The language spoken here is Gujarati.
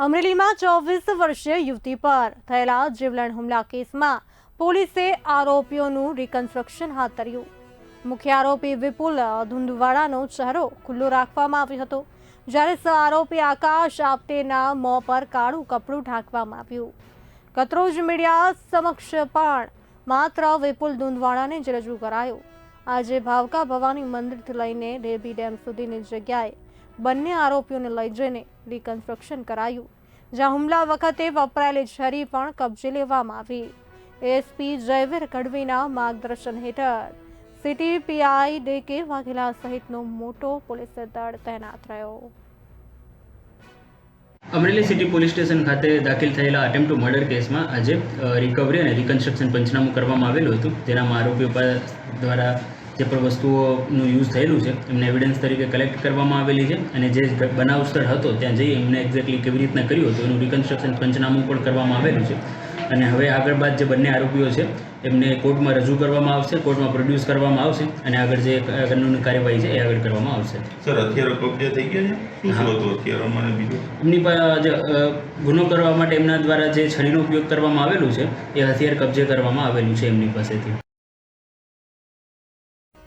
અમરેલીમાં ચોવીસ વર્ષીય યુવતી પર થયેલા જીવલેણ હુમલા કેસમાં પોલીસે આરોપીઓનું રિકન્સ્ટ્રક્શન હાથ ધર્યું. મુખ્ય આરોપી વિપુલ ધુંધવાડાનો ચહેરો ખુલ્લો રાખવામાં આવ્યો હતો, જ્યારે આરોપી આકાશ આપતેના મોં પર કાળું કપડું ઢાંકવામાં આવ્યું. કતરોજ મીડિયા સમક્ષ પણ માત્ર વિપુલ ધુંધવાડાને જ રજૂ કરાયો. આજે ભાવકા ભવાની મંદિરથી લઈને રેબી ડેમ સુધીની જગ્યાએ બંને આરોપીઓને લઈ જઈને રિકન્સ્ટ્રક્શન કરાયું. જ્યાં હુમલા વખતે વપરાયેલી છરી પણ કબજે લેવામાં આવી. એસપી જયવીર ગઢવીના માર્ગદર્શન હેઠળ સિટી પીઆઈ ડે કે વાઘેલા સહિતનો મોટો પોલીસ દળ તૈનાત રહ્યો. અમરેલી સિટી પોલીસ સ્ટેશન ખાતે દાખલ થયેલા અટેમ્પ ટુ મર્ડર કેસમાં આજે રિકવરી અને રિકન્સ્ટ્રક્શન પંચનામું કરવામાં આવેલું હતું. તેનામાં આરોપીઓ દ્વારા જે પણ વસ્તુઓનું યુઝ થયેલું છે એમને એવિડન્સ તરીકે કલેક્ટ કરવામાં આવેલી છે અને જે બનાવ સ્થળ હતો ત્યાં જઈ એમને એક્ઝેક્ટલી કેવી રીતના કર્યું હતું એનું રિકન્સ્ટ્રક્શન પંચનામું પણ કરવામાં આવેલું છે. અને હવે આગળ બાદ જે બંને આરોપીઓ છે એમને કોર્ટમાં રજૂ કરવામાં આવશે કોર્ટમાં પ્રોડ્યુસ કરવામાં આવશે અને આગળ જે કાનૂની કાર્યવાહી છે એ આગળ કરવામાં આવશે. સર હથિયારો કબજે થઈ ગયા છે? હથિયારોમાં અને બીજું? એમની પાસે જે ગુનો કરવા માટે એમના દ્વારા જે છરીનો ઉપયોગ કરવામાં આવેલું છે એ હથિયાર કબજે કરવામાં આવેલું છે એમની પાસેથી.